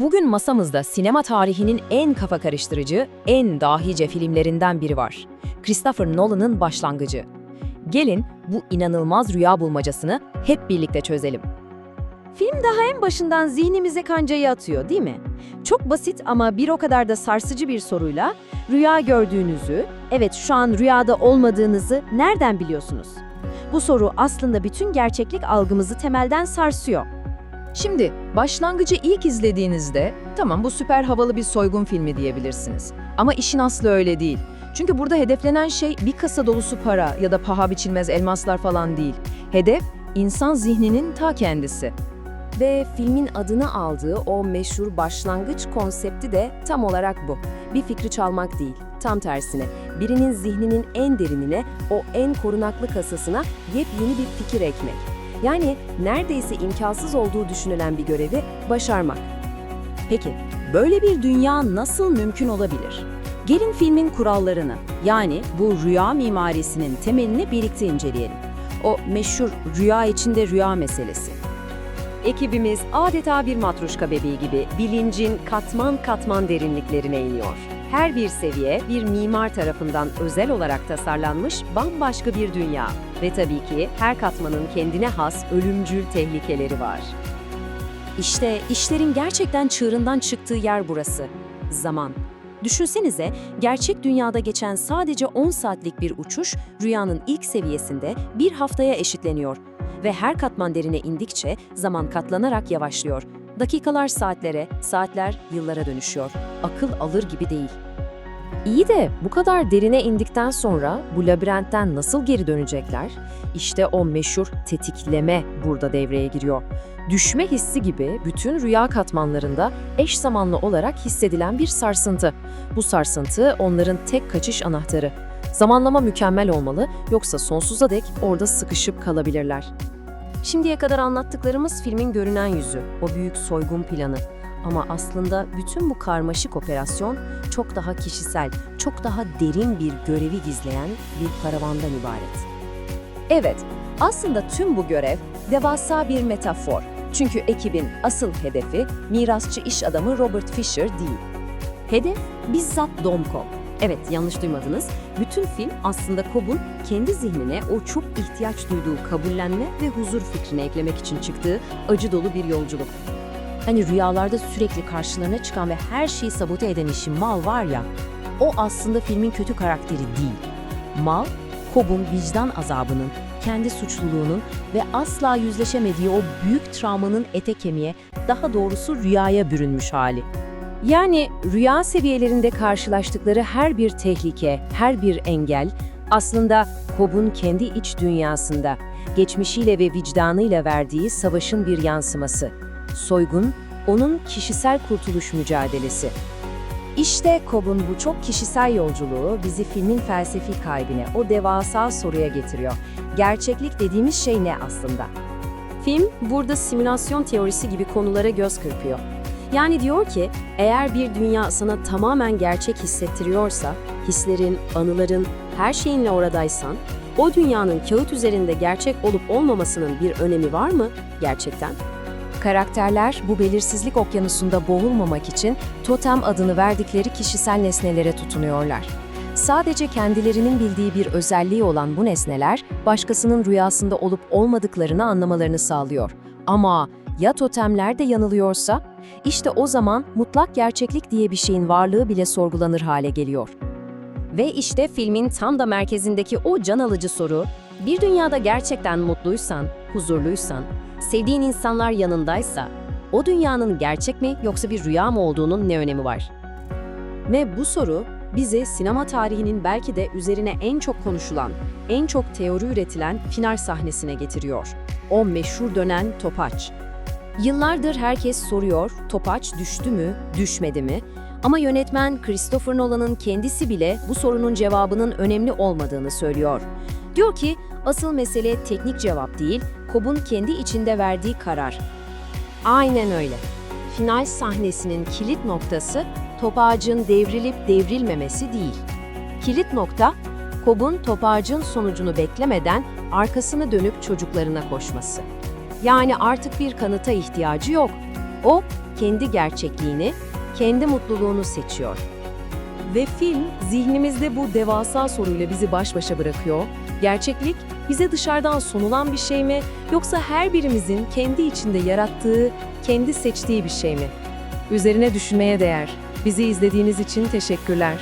Bugün masamızda sinema tarihinin en kafa karıştırıcı, en dahice filmlerinden biri var. Christopher Nolan'ın Başlangıcı. Gelin bu inanılmaz rüya bulmacasını hep birlikte çözelim. Film daha en başından zihnimize kancayı atıyor değil mi? Çok basit ama bir o kadar da sarsıcı bir soruyla rüya gördüğünüzü, evet şu an rüyada olmadığınızı nereden biliyorsunuz? Bu soru aslında bütün gerçeklik algımızı temelden sarsıyor. Şimdi başlangıcı ilk izlediğinizde tamam bu süper havalı bir soygun filmi diyebilirsiniz. Ama işin aslı öyle değil. Çünkü burada hedeflenen şey bir kasa dolusu para ya da paha biçilmez elmaslar falan değil. Hedef insan zihninin ta kendisi. Ve filmin adını aldığı o meşhur başlangıç konsepti de tam olarak bu. Bir fikri çalmak değil, tam tersine birinin zihninin en derinine, o en korunaklı kasasına yepyeni bir fikir ekmek. Yani neredeyse imkansız olduğu düşünülen bir görevi başarmak. Peki, böyle bir dünya nasıl mümkün olabilir? Gelin filmin kurallarını, yani bu rüya mimarisinin temelini birlikte inceleyelim. O meşhur rüya içinde rüya meselesi. Ekibimiz adeta bir matruşka bebeği gibi bilincin katman katman derinliklerine iniyor. Her bir seviye bir mimar tarafından özel olarak tasarlanmış bambaşka bir dünya. Ve tabii ki her katmanın kendine has ölümcül tehlikeleri var. İşte işlerin gerçekten çığırından çıktığı yer burası. Zaman. Düşünsenize, gerçek dünyada geçen sadece 10 saatlik bir uçuş rüyanın ilk seviyesinde bir haftaya eşitleniyor ve her katman derine indikçe zaman katlanarak yavaşlıyor. Dakikalar saatlere, saatler yıllara dönüşüyor. Akıl alır gibi değil. İyi de bu kadar derine indikten sonra bu labirentten nasıl geri dönecekler? İşte o meşhur tetikleme burada devreye giriyor. Düşme hissi gibi bütün rüya katmanlarında eş zamanlı olarak hissedilen bir sarsıntı. Bu sarsıntı onların tek kaçış anahtarı. Zamanlama mükemmel olmalı yoksa sonsuza dek orada sıkışıp kalabilirler. Şimdiye kadar anlattıklarımız filmin görünen yüzü, o büyük soygun planı. Ama aslında bütün bu karmaşık operasyon çok daha kişisel, çok daha derin bir görevi gizleyen bir paravandan ibaret. Evet, aslında tüm bu görev devasa bir metafor. Çünkü ekibin asıl hedefi mirasçı iş adamı Robert Fisher değil. Hedef bizzat Domko. Evet yanlış duymadınız. Bütün film aslında Cobb'un kendi zihnine o çok ihtiyaç duyduğu kabullenme ve huzur fikrini eklemek için çıktığı acı dolu bir yolculuk. Hani rüyalarda sürekli karşılarına çıkan ve her şeyi sabote eden işi Mal var ya, o aslında filmin kötü karakteri değil. Mal, Cobb'un vicdan azabının, kendi suçluluğunun ve asla yüzleşemediği o büyük travmanın ete kemiğe, daha doğrusu rüyaya bürünmüş hali. Yani rüya seviyelerinde karşılaştıkları her bir tehlike, her bir engel aslında Cobb'un kendi iç dünyasında, geçmişiyle ve vicdanıyla verdiği savaşın bir yansıması. Soygun, onun kişisel kurtuluş mücadelesi. İşte Cobb'un bu çok kişisel yolculuğu bizi filmin felsefi kalbine, o devasa soruya getiriyor. Gerçeklik dediğimiz şey ne aslında? Film burada simülasyon teorisi gibi konulara göz kırpıyor. Yani diyor ki, eğer bir dünya sana tamamen gerçek hissettiriyorsa, hislerin, anıların, her şeyinle oradaysan, o dünyanın kağıt üzerinde gerçek olup olmamasının bir önemi var mı gerçekten? Karakterler bu belirsizlik okyanusunda boğulmamak için totem adını verdikleri kişisel nesnelere tutunuyorlar. Sadece kendilerinin bildiği bir özelliği olan bu nesneler, başkasının rüyasında olup olmadıklarını anlamalarını sağlıyor. Ama ya totemler de yanılıyorsa? İşte o zaman mutlak gerçeklik diye bir şeyin varlığı bile sorgulanır hale geliyor. Ve işte filmin tam da merkezindeki o can alıcı soru, bir dünyada gerçekten mutluysan, huzurluysan, sevdiğin insanlar yanındaysa, o dünyanın gerçek mi yoksa bir rüya mı olduğunun ne önemi var? Ve bu soru bizi sinema tarihinin belki de üzerine en çok konuşulan, en çok teori üretilen final sahnesine getiriyor. O meşhur dönen topaç. Yıllardır herkes soruyor, topaç düştü mü, düşmedi mi? Ama yönetmen Christopher Nolan'ın kendisi bile bu sorunun cevabının önemli olmadığını söylüyor. Diyor ki, asıl mesele teknik cevap değil, Cobb'un kendi içinde verdiği karar. Aynen öyle. Final sahnesinin kilit noktası topağacın devrilip devrilmemesi değil. Kilit nokta, Cobb'un topağacın sonucunu beklemeden arkasını dönüp çocuklarına koşması. Yani artık bir kanıta ihtiyacı yok. O, kendi gerçekliğini, kendi mutluluğunu seçiyor. Ve film zihnimizde bu devasa soruyla bizi baş başa bırakıyor. Gerçeklik bize dışarıdan sunulan bir şey mi yoksa her birimizin kendi içinde yarattığı, kendi seçtiği bir şey mi? Üzerine düşünmeye değer. Bizi izlediğiniz için teşekkürler.